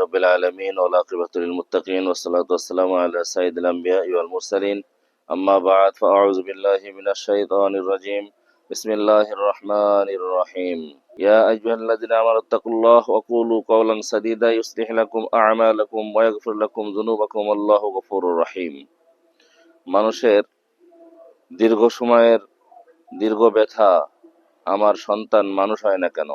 الحمد لله رب العالمين والعاقبة للمتقين والصلاة والسلام على سيد الأنبياء والمرسلين أما بعد فأعوذ بالله من الشيطان الرجيم بسم الله الرحمن الرحيم يا أيها الذين آمنوا اتقوا الله وقولوا قولا سديدا يصلح لكم أعمالكم ويغفر لكم ذنوبكم والله غفور رحيم মানুষের দীর্ঘ সময়ের দীর্ঘ ব্যথা আমার সন্তান মানুষ হয় না কেন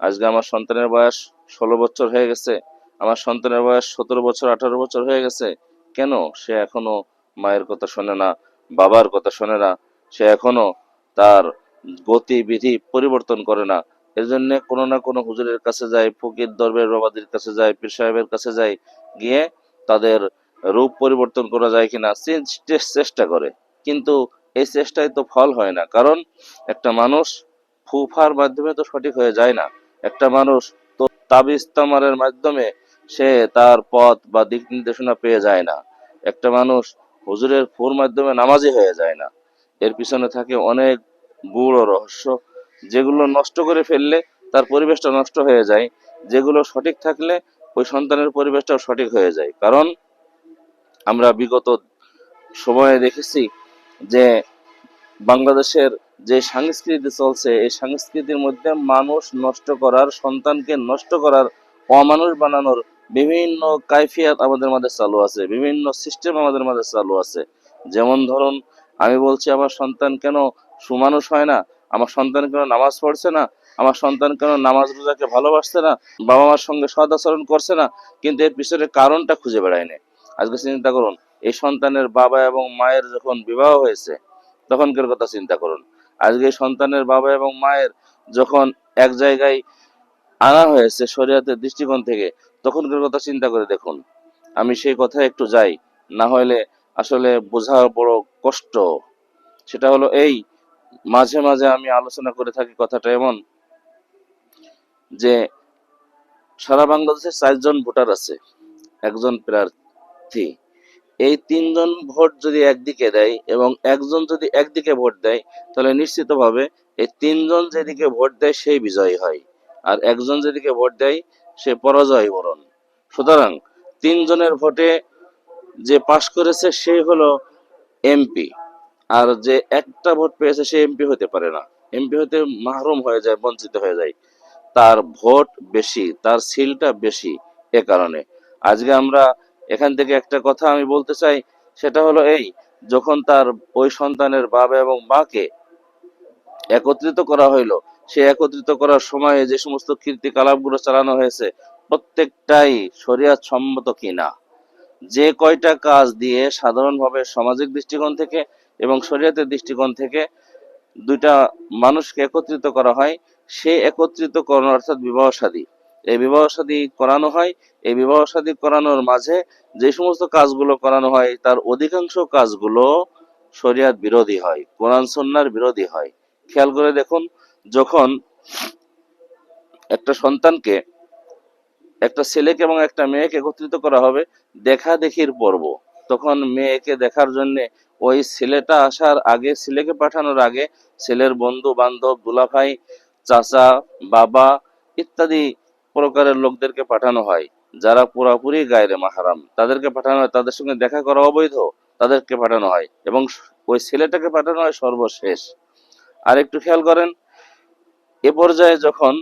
আজকে আমার সন্তানের বয়স ষোলো বছর হয়ে গেছে আমার সন্তানের বয়স সতেরো বছর, আঠারো বছর হয়ে গেছে। কেন? সে এখনও মায়ের কথা শোনে না, বাবার কথা শোনে না। সে এখনও তার গতিবিধি পরিবর্তন করে না। এর জন্য কোনো না কোনো হুজুরের কাছে যায় ফকির দরবের বাবাদের কাছে যায় পীর সাহেবের কাছে যায় গিয়ে তাদের রূপ পরিবর্তন করা যায় কিনা চেষ্টা করে। কিন্তু এই চেষ্টায় তো ফল হয় না। কারণ একটা মানুষ ফুফার মাধ্যমে তো সঠিক হয়ে যায় না। একটা মানুষ তো তাবিজ তামারের মাধ্যমে সে তার পথ বা দিক নির্দেশনা পেয়ে যায় না। একটা মানুষ হুজুরের ফুর মাধ্যমে নামাজি হয়ে যায় না। এর পিছনে থাকে অনেক গুড় রহস্য, যেগুলো নষ্ট করে ফেললে তার পরিবেশটা নষ্ট হয়ে যায়। যেগুলো সঠিক থাকলে ওই সন্তানের পরিবেশটাও সঠিক হয়ে যায়। কারণ আমরা বিগত সময়ে দেখেছি যে বাংলাদেশের যে সংস্কৃতি চলছে, এই সংস্কৃতির মধ্যে মানুষ নষ্ট করার, সন্তানকে নষ্ট করার, অমানুষ বানানোর বিভিন্ন কাইফিয়াত আমাদের মাঝে চালু আছে, বিভিন্ন সিস্টেম আমাদের মাঝে চালু আছে। যেমন ধরুন, আমি বলছি, আমার সন্তান কেন সুমানুষ হয় না? আমার সন্তান কেন নামাজ পড়ছে না? আমার সন্তান কেন নামাজ রোজাকে ভালোবাসছে না? বাবা মার সঙ্গে সদাচরণ করছে না? কিন্তু এর পিছনে কারণটা খুঁজে বেড়ায় না আজকে চিন্তা করুন, এই সন্তানের বাবা এবং মায়ের যখন বিবাহ হয়েছে, তখনকার কথা চিন্তা করুন। আজকে সন্তানের বাবা এবং মায়ের যখন এক জায়গায় আনা হয়েছে শরীয়তের দৃষ্টিকোণ থেকে তখনকার কথা চিন্তা করে দেখুন। আমি সেই কথায় একটু যাই। না হলে আসলে বোঝা বড় কষ্ট। সেটা হলো এই, মাঝে মাঝে আমি আলোচনা করে থাকি কথাটা এমন যে, সারা বাংলাদেশে চারজন ভোটার আছে, একজন প্রার্থী। এই তিনজন ভোট যদি একদিকে দেয় এবং একজন যদি একদিকে ভোট দেয়, তাহলে নিশ্চিতভাবে এই তিনজন যেদিকে ভোট দেয় সেই বিজয়ী হয়। আর একজন যেদিকে ভোট দেয় সে পরাজয় বরণ। সুতরাং তিনজনের ভোটে যে পাশ করেছে সে হলো এমপি। আর যে একটা ভোট পেয়েছে সে এমপি হতে পারে না। এমপি হতে মাহরুম হয়ে যায়, বঞ্চিত হয়ে যায়। তার ভোট বেশি, তার সিলটা বেশি এ কারণে। আজকে আমরা এখান থেকে একটা কথা আমি বলতে চাই, সেটা হলো এই, যখন তার ওই সন্তানের বাবা এবং মাকে একত্রিত করা হইল সে একত্রিত করার সময়ে যে সমস্ত কীর্তি কালাপগুলো চালানো হয়েছে, প্রত্যেকটাই শরিয়াত সম্মত কিনা? যে কয়টা কাজ দিয়ে সাধারণভাবে সামাজিক দৃষ্টিকোণ থেকে এবং শরীয়তের দৃষ্টিকোণ থেকে দুইটা মানুষকে একত্রিত করা হয়, সে একত্রিত করানো অর্থাৎ বিবাহ শাদী এই বিবাহ শাদী করানো হয়, এই বিবাহ শাদী করানোর মাঝে যে সমস্ত কাজগুলো করানো হয়, তার অধিকাংশ কাজগুলো শরিয়াত বিরোধী হয়, কোরআন সন্ন্যার বিরোধী হয়। খেয়াল করে দেখুন যখন একটা সন্তানকে, একটা ছেলেকে এবং একটা মেয়েকে একত্রিত করা হবে দেখা দেখির পর্ব, তখন মেয়েকে দেখার জন্য ওই ছেলেটা আসার আগে, ছেলেকে পাঠানোর আগে ছেলের বন্ধু, বান্ধব, দুলাভাই, চাচা, বাবা ইত্যাদি প্রকারের লোকদেরকে পাঠানো হয়, যারা পুরাপুরি গায়রে মাহারাম। তাদেরকে পাঠানো হয়, তাদের সঙ্গে দেখা করা অবৈধ, তাদেরকে পাঠানো হয় এবং ওই ছেলেটাকে পাঠানো হয় সর্বশেষ। আর একটু খেয়াল করেন এ পর্যায়ে যখন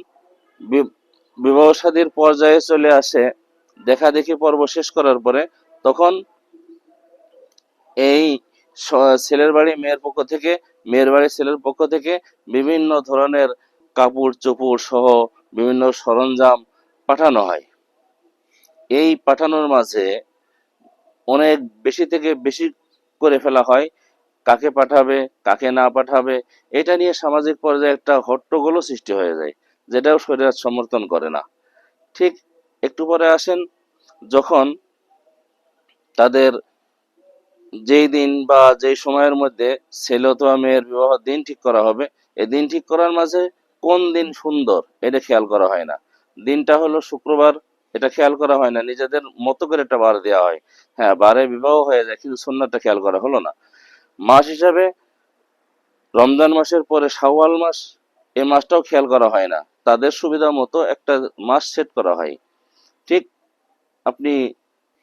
বিবাহ শাদীর পর্যায়ে চলে আসে দেখা দেখি পর্ব শেষ করার পরে, তখন এই ছেলের বাড়ি মেয়ের পক্ষ থেকে, মেয়ের বাড়ি ছেলের পক্ষ থেকে বিভিন্ন ধরনের কাপড় চোপড় সহ বিভিন্ন সরঞ্জাম পাঠানো হয়। এই পাঠানোর মাঝে অনেক বেশি থেকে বেশি করে ফেলা হয়। কাকে পাঠাবে, কাকে না পাঠাবে, এটা নিয়ে সামাজিক পর্যায়ে একটা হট্টগোলও সৃষ্টি হয়ে যায়, যেটাও শরীর সমর্থন করে না। ঠিক একটু পরে আসেন, যখন তাদের যেই দিন বা যেই সময়ের মধ্যে ছেলে অথবা মেয়ের বিবাহ দিন ঠিক করা হবে এই দিন ঠিক করার মাঝে কোন দিন সুন্দর, এটা খেয়াল করা হয় না। দিনটা হলো শুক্রবার, এটা খেয়াল করা হয় না, নিজেদের মতো করে একটা বার দেওয়া হয়। হ্যাঁ বারে বিবাহ হয়ে যায়, কিন্তু সুন্নাতটা খেয়াল করা হলো না। মাস হিসাবে রমজান মাসের পরে শাওয়াল মাস এই মাসটাও খেয়াল করা হয় না। তাদের সুবিধা মতো একটা মাস সেট করা হয়। ঠিক আপনি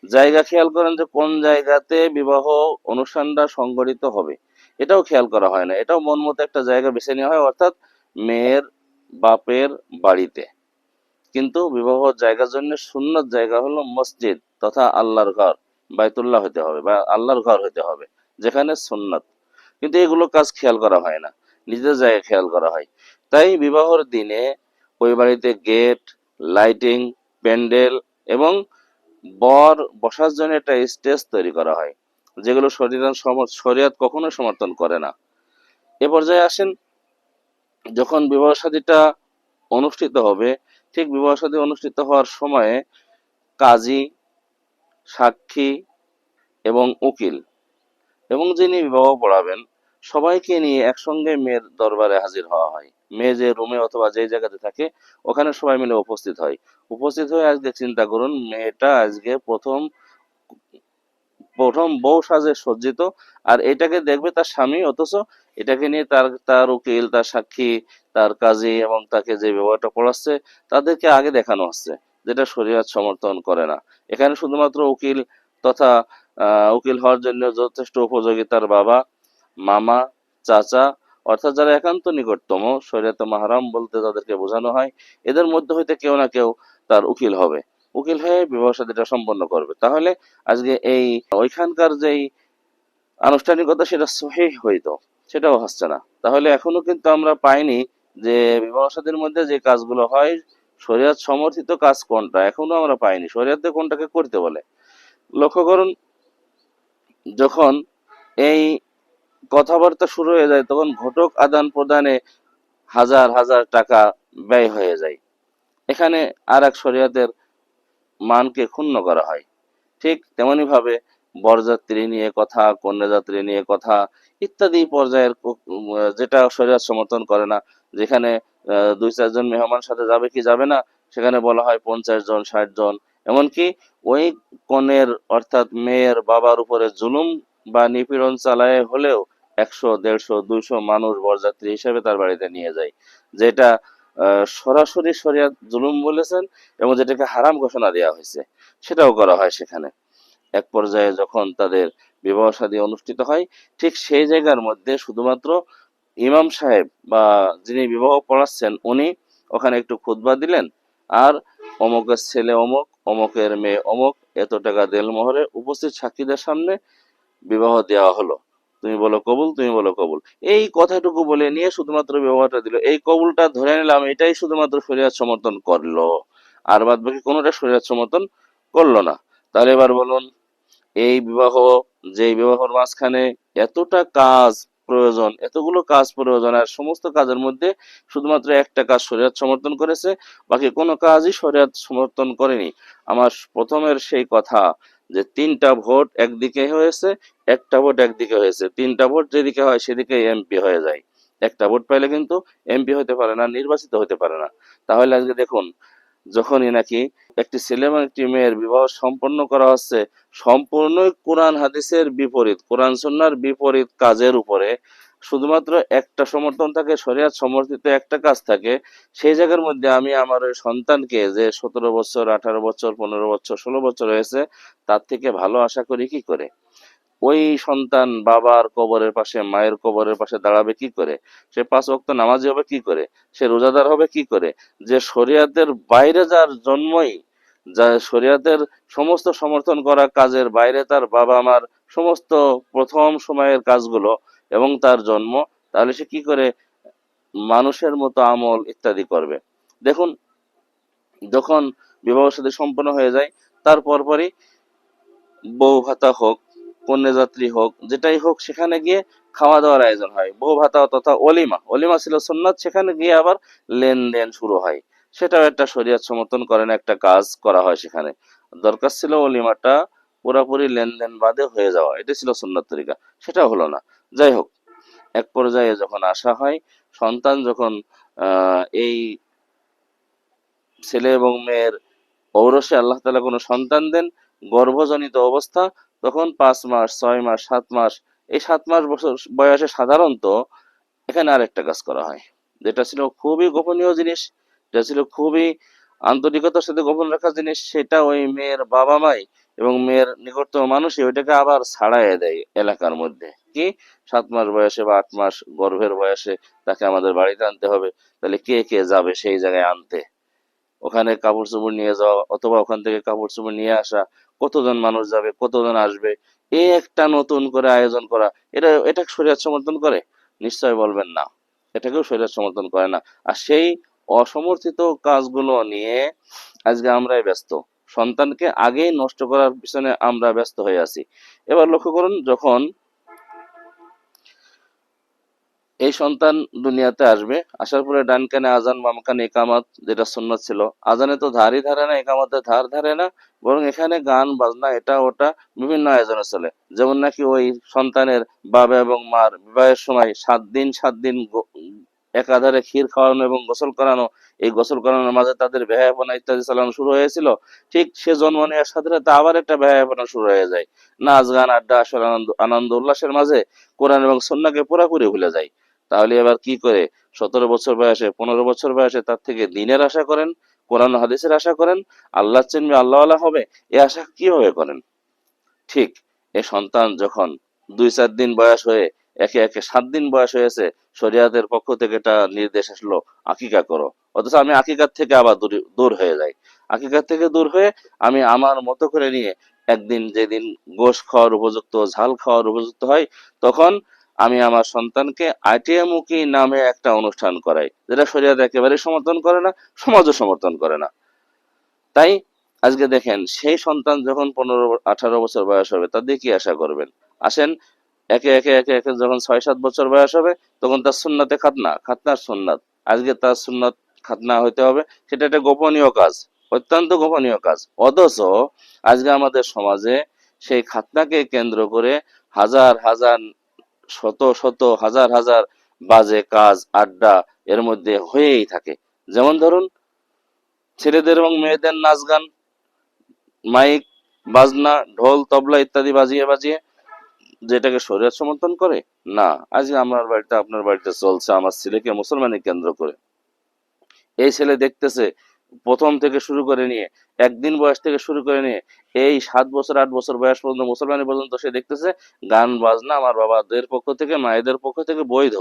জায়গা খেয়াল করেন যে কোন জায়গাতে বিবাহ অনুষ্ঠানটা সংগঠিত হবে। এটাও খেয়াল করা হয় না। এটাও মন মতো একটা জায়গা বেছে নেওয়া হয়, অর্থাৎ মেয়ের বাপের বাড়িতে। কিন্তু বিবাহ জায়গার জন্য সুন্নত জায়গা হলো মসজিদ তথা আল্লাহর ঘর, বাইতুল্লাহ হতে হবে বা আল্লাহর ঘর হতে হবে। যেখানে সুন্নত। কিন্তু এগুলো কাজ খেয়াল করা হয় না। নিজের জায়গায় খেয়াল করা হয়। তাই বিবাহর দিনে ওই বাড়িতে গেট, লাইটিং, প্যান্ডেল এবং বর বসার জন্য একটা স্টেজ তৈরি করা হয়, যেগুলো শরীরান শরিয়াত কখনো সমর্থন করে না। এ পর্যায়ে আসেন, যখন বিবাহ শাদীটা অনুষ্ঠিত হবে, ঠিক বিবাহ শাদী অনুষ্ঠিত হওয়ার সময়ে কাজী, সাক্ষী এবং উকিল এবং যিনি বিবাহ পড়াবেন, সবাইকে নিয়ে একসঙ্গে মেয়ের দরবারে হাজির হওয়া হয়। মেয়ে যে রুমে অথবা যে জায়গাতে থাকে, ওখানে সবাই মিলে উপস্থিত হয়। উপস্থিত হয়ে আজকে চিন্তা করুন, মেয়েটা আজকে প্রথম প্রথম বউ সাজে সজ্জিত, আর এটাকে দেখবে তার স্বামী, অথচ এটাকে নিয়ে তার তার উকিল, তার সাক্ষী, তার কাজী এবং তাকে যে ব্যবহারটা পড়াচ্ছে, তাদেরকে আগে দেখানো হচ্ছে, যেটা শরীয়ত সমর্থন করে না। এখানে শুধুমাত্র উকিল তথা উকিল হওয়ার জন্য যথেষ্ট উপযোগী তার বাবা, মামা, চাচা, অর্থাৎ যারা একান্ত নিকটতম, শরীয়ত মাহারাম বলতে তাদেরকে বোঝানো হয়, এদের মধ্যে হইতে কেউ না কেউ তার উকিল হবে। উকিল হয়ে বিবাহ সাদীটা সম্পন্ন করবে। তাহলে আজকে এই ওইখানকার যেই আনুষ্ঠানিকতা, সেটা সহি হইতো, সেটাও হচ্ছে না। তাহলে এখনও কিন্তু আমরা পাইনি যে বিবাহ সাদীর মধ্যে যে কাজগুলো হয়, শরীয়ত সমর্থিত কাজ কোনটা? এখনও আমরা পাইনি। শরীয়তে কোনটাকে করতে বলে? লক্ষ্য করুন যখন এই কথাবার্তা শুরু হয়ে যায়, তখন ঘটক আদান প্রদানে হাজার হাজার টাকা ব্যয় হয়ে যায়। এখানে আর এক শরীয়তের মানকে ক্ষুণ্ণ করা হয়। ঠিক তেমনি ভাবে বরযাত্রী নিয়ে কথা, কন্যাযাত্রী নিয়ে কথা ইত্যাদি পর্যায়ের যেটা শরীয়ত সমর্থন করে না। যেখানে দুই চারজন মেহমান সাথে যাবে কি যাবে না, সেখানে বলা হয় পঞ্চাশ জন, ষাট জন এমনকি ওই কনের অর্থাৎ মেয়ের বাবার উপরে জুলুম বা নিপীড়ন চালায় হলেও একশো, দেড়শো, দুইশো মানুষ বরযাত্রী হিসেবে তার বাড়িতে নিয়ে যায়, যেটা সরাসরি শরিয়াত জুলুম বলেছেন এবং যেটাকে হারাম ঘোষণা দেওয়া হয়েছে, সেটাও করা হয় সেখানে। এক পর্যায়ে যখন তাদের বিবাহ শাদী অনুষ্ঠিত হয়, ঠিক সেই জায়গার মধ্যে শুধুমাত্র ইমাম সাহেব বা যিনি বিবাহ পড়াচ্ছেন, উনি ওখানে একটু খুতবা দিলেন, আর অমুকের ছেলে অমুক অমুকের মেয়ে অমুক এত টাকা দেল মোহরে উপস্থিত সাক্ষীদের সামনে বিবাহ দেওয়া হলো। তুমি বলো কবুল, তুমি বলো কবুল। এই কথাটুকু বলে নিয়ে শুধুমাত্র বিবাহটা দিল। এই কবুলটা ধরে নিলাম, এটাই শুধুমাত্র শরীয়ত সমর্থন করল। আর বাদ বাকি কোনোটা শরীয়ত সমর্থন করল না। তাহলে এবার বলুন, এই বিবাহ যে বিবাহর মাঝখানে এতটা কাজ প্রয়োজন, এতগুলো কাজ প্রয়োজন আর সমস্ত কাজের মধ্যে শুধুমাত্র একটা কাজ শরীয়ত সমর্থন করেছে, বাকি কোনো কাজই শরীয়ত সমর্থন করেনি। আমার প্রথমের সেই কথা যে তিনটা ভোট একদিকে হয়েছে, একটা ভোট একদিকে হয়েছে। তিনটা ভোট যেদিকে হয় সেদিকে এমপি হয়ে যায়। একটা ভোট পাইলে কিন্তু এমপি হতে পারে না, নির্বাচিত হতে পারে না। তাহলে আজকে দেখুন যখনই নাকি একটি ছেলে এবং একটি মেয়ের বিবাহ সম্পন্ন করা হচ্ছে সম্পূর্ণ কোরআন হাদিসের বিপরীত, কোরআন সন্ন্যার বিপরীত কাজের উপরে শুধুমাত্র একটা সমর্থন থাকে, শরিয়াত সমর্থিত একটা কাজ থাকে, সেই জায়গার মধ্যে আমি আমার ওই সন্তানকে যে সতেরো বছর, আঠারো বছর, পনেরো বছর, ষোলো বছর হয়েছে, তার থেকে ভালো আশা করি কি করে? ওই সন্তান বাবার কবরের পাশে, মায়ের কবরের পাশে দাঁড়াবে কি করে? সে পাঁচ ওয়াক্ত নামাজি হবে কি করে? সে রোজাদার হবে কি করে? যে শরিয়াতের বাইরে যার জন্মই, যা শরিয়াতের সমস্ত সমর্থন করা কাজের বাইরে তার বাবা মার সমস্ত প্রথম সময়ের কাজগুলো এবং তার জন্ম, তাহলে সে কি করে? মানুষের মতো আমল ইত্যাদি করবে। দেখুন, যখন বিবাহ সাথে সম্পন্ন হয়ে যায়, তার পরপরই বউ ভাতা হোক কন্যাযাত্রী হোক, যেটাই হোক, সেখানে গিয়ে খাওয়া দাওয়ার আয়োজন হয়। বউ ভাতা তথা অলিমা অলিমা ছিল সুন্নাত, সেখানে গিয়ে আবার লেনদেন শুরু হয়। সেটাও একটা শরীয়ত সমর্থন করেন, একটা কাজ করা হয় সেখানে। দরকার ছিল অলিমাটা পুরাপুরি লেনদেন বাদে হয়ে যাওয়া। এটা ছিল সুন্নত তরিকা সেটা হলো না। যাই হোক, এক পর্যায়ে যখন আসা হয়, সন্তান যখন এই ছেলে এবং মেয়ের ঔরসে আল্লাহ তালা কোনো সন্তান দেন, গর্ভজনিত অবস্থা তখন পাঁচ মাস, ছয় মাস, সাত মাস, এই সাত মাস বছর বয়সে সাধারণত এখানে আরেকটা কাজ করা হয়। যেটা ছিল খুবই গোপনীয় জিনিস, যেটা ছিল খুবই আন্তরিকতার সাথে গোপন রাখা জিনিস, সেটা ওই মেয়ের বাবা মাই এবং মেয়ের নিকটতম মানুষই ওইটাকে আবার ছাড়াইয়ে দেয় এলাকার মধ্যে। কি? সাত মাস বয়সে বা আট মাস গর্ভের বয়সে তাকে আমাদের বাড়িতে আনতে হবে। তাহলে কে কে যাবে সেই জায়গায় আনতে? ওখানে কাপড় চোপড় নিয়ে যাওয়া অথবা ওখান থেকে কাপড় চোপড় নিয়ে আসা, কতজন মানুষ যাবে, কতজন আসবে এই একটা নতুন করে আয়োজন করা, এটা এটা শরীয়ত সমর্থন করে? নিশ্চয় বলবেন না। এটাকেও শরীর সমর্থন করে না। আর সেই অসমর্থিত কাজগুলো নিয়ে আজকে আমরাই ব্যস্ত। সন্তানকে আগেই নষ্ট করার পিছনে আমরা ব্যস্ত হয়ে আছি। এবার লক্ষ্য করুন, যখন এই সন্তান দুনিয়াতে আসবে। আসার পরে ডান কানে আজান বাম কানে একামাত, যেটা সুন্নত ছিল। আজানে তো ধারই ধারে না, একামাতে ধার ধারে না, বরং এখানে গান, বাজনা, এটা, ওটা বিভিন্ন আয়োজনে চলে। যেমন নাকি ওই সন্তানের বাবা এবং মার বিবাহের সময় সাত দিন সাত দিন একাধারে ক্ষীর খাওয়ানো এবং গোসল করানো, এই গোসল করানোর মাঝে তাদের ব্যয়াপনা ইত্যাদি চালানো শুরু হয়েছিল। ঠিক সে জন্ম নেওয়ার সাথে সাথে আবার একটা ব্যয়াপনা শুরু হয়ে যায়। নাচ, গান, আড্ডা আসর আনন্দ আনন্দ, উল্লাসের মাঝে কোরআন এবং সন্নাকে পুরাপুরি ভুলে যায়। তাহলে এবার কি করে? সতেরো বছর বয়সে, পনেরো বছর বয়সে তার থেকে দিনের আশা করেন, কোরআন হাদিসের আশা করেন আল্লাহ চিনবে আল্লাহ আল্লাহ হবে, এ আশা কীভাবে করেন? ঠিক, এ সন্তান যখন দুই চার দিন বয়স হয়ে, একে একে সাত দিন বয়স হয়েছে, শরিয়াতের পক্ষ থেকে এটা নির্দেশ আসলো, আকিকা করো। অথচ আমি আকিকার থেকে আবার দূর হয়ে যাই। আকিকার থেকে দূর হয়ে আমি আমার মতো করে নিয়ে, একদিন যেদিন গোশ খাওয়ার উপযুক্ত, ঝাল খাওয়ার উপযুক্ত হয়, তখন আমি আমার সন্তানকে আইটিএমুখী নামে একটা অনুষ্ঠান করাই, যেটা শরিয়াত একেবারে সমর্থন করে না, সমাজও সমর্থন করে না। তাই আজকে দেখেন, সেই সন্তান যখন পনেরো, আঠারো বছর বয়স হবে তা দিয়ে কি আশা করবেন? আসেন, একে একে একে একে যখন ছয় সাত বছর বয়স হবে, তখন তার সুন্নাতে খাতনা, খাতনার সুন্নাত। আজকে তার সুন্নাত খাতনা হইতে হবে, সেটা একটা গোপনীয় কাজ, অত্যন্ত গোপনীয় কাজ। অথচ আজকে আমাদের সমাজে সেই খাতনাকে কেন্দ্র করে হাজার হাজার শত শত হাজার হাজার বাজে কাজ, আড্ডা এর মধ্যে হয়েই থাকে। যেমন ধরুন, ছেলেদের এবং মেয়েদের নাচ গান, মাইক, বাজনা, ঢোল, তবলা ইত্যাদি বাজিয়ে বাজিয়ে যেটাকে শরীয়ত সমর্থন করে, না আজকে আমার বাড়িতে, আপনার বাড়িতে চলছে, আমার ছেলেকে মুসলমানি কেন্দ্র করে। এই ছেলে দেখতেছে প্রথম থেকে শুরু করে নিয়ে, একদিন বয়স থেকে শুরু করে নিয়ে, এই সাত বছর, আট বছর বয়স পর্যন্ত মুসলমানি পর্যন্ত সে দেখতেছে গান, বাজনা আমার বাবাদের পক্ষ থেকে, মায়েদের পক্ষ থেকে বৈধ।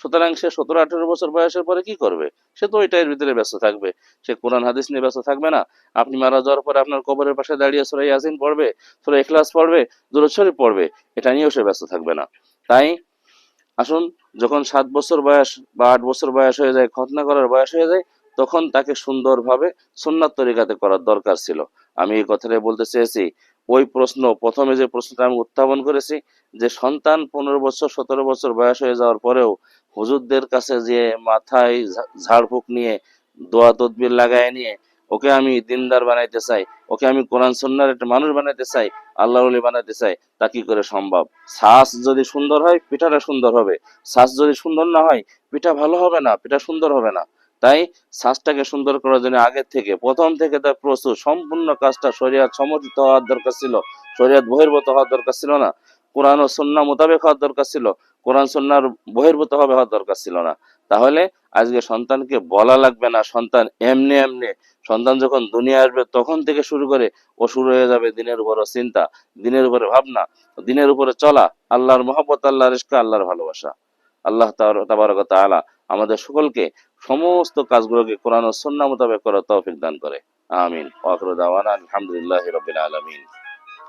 সুতরাং সে সতেরো, আঠেরো বছর বয়সের পরে কি করবে? সে তো ওইটার ভিতরে ব্যস্ত থাকবে। সে কোরআন, হাদিস নিয়ে ব্যস্ত থাকবে না। আপনি মারা যাওয়ার পরে আপনার কবরের পাশে দাঁড়িয়ে সুরাই ইয়াসিন পড়বে সুরাই ইখলাস পড়বে, দুরুদ পড়বে, এটা নিয়েও সে ব্যস্ত থাকবে না। তাই আসুন, যখন সাত বছর বয়স বা আট বছর বয়স হয়ে যায়, খতনা করার বয়স হয়ে যায় তখন তাকে সুন্দরভাবে সুন্নাত তরিকাতে করার দরকার ছিল। আমি এই কথাটা বলতে চেয়েছি, ওই প্রশ্ন, প্রথমে যে প্রশ্নটা আমি উত্থাপন করেছি যে সন্তান পনেরো বছর, সতেরো বছর বয়স হয়ে যাওয়ার পরেও হুজুরদের কাছে যে মাথায় ঝাড়ফুঁক নিয়ে, দোয়া তদবির লাগায় নিয়ে, ওকে আমি দিনদার বানাইতে চাই, ওকে আমি কোরআন সন্ন্যার একটা মানুষ বানাইতে চাই আল্লাহ ওলি বানাইতে চাই, তা কি করে সম্ভব? শ্বাস যদি সুন্দর হয়, পিঠাটা সুন্দর হবে। শ্বাস যদি সুন্দর না হয়, পিঠা ভালো হবে না, পিঠা সুন্দর হবে না। তাই শ্বাসটাকে সুন্দর করার জন্য আগের থেকে, প্রথম থেকে তার প্রস্তুত, সম্পূর্ণ কাজটা শরীয়ত সমর্থিত হওয়ার দরকার ছিল, শরীয়ত বহির্ভূত হওয়ার দরকার ছিল না, কোরআন ও সন্না মোতাবেক হওয়ার দরকার ছিল, কোরআন সন্ন্যার বহির্ভূত হবে হওয়ার দরকার ছিল না। তাহলে আজকে সন্তানকে বলা লাগবে না, সন্তান এমনি এমনি, সন্তান যখন দুনিয়া আসবে তখন থেকে শুরু করে ও শুরু হয়ে যাবে দিনের উপর চিন্তা, দিনের উপরে ভাবনা, দিনের উপরে চলা, আল্লাহর মহব্বত, আল্লাহর ইস্কা আল্লাহর ভালোবাসা। আল্লাহ তাবারক তাআলা আমাদের সকলকে সমস্ত কাজগুলোকে কোরআন ও সন্না মোতাবেক করার তৌফিক দান করে। আমিন। ওয়া আখিরু দাওয়ানা আলহামদুলিল্লাহি আলামিন।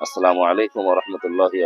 আসসালামু আলাইকুম রাহমাতুল্লাহি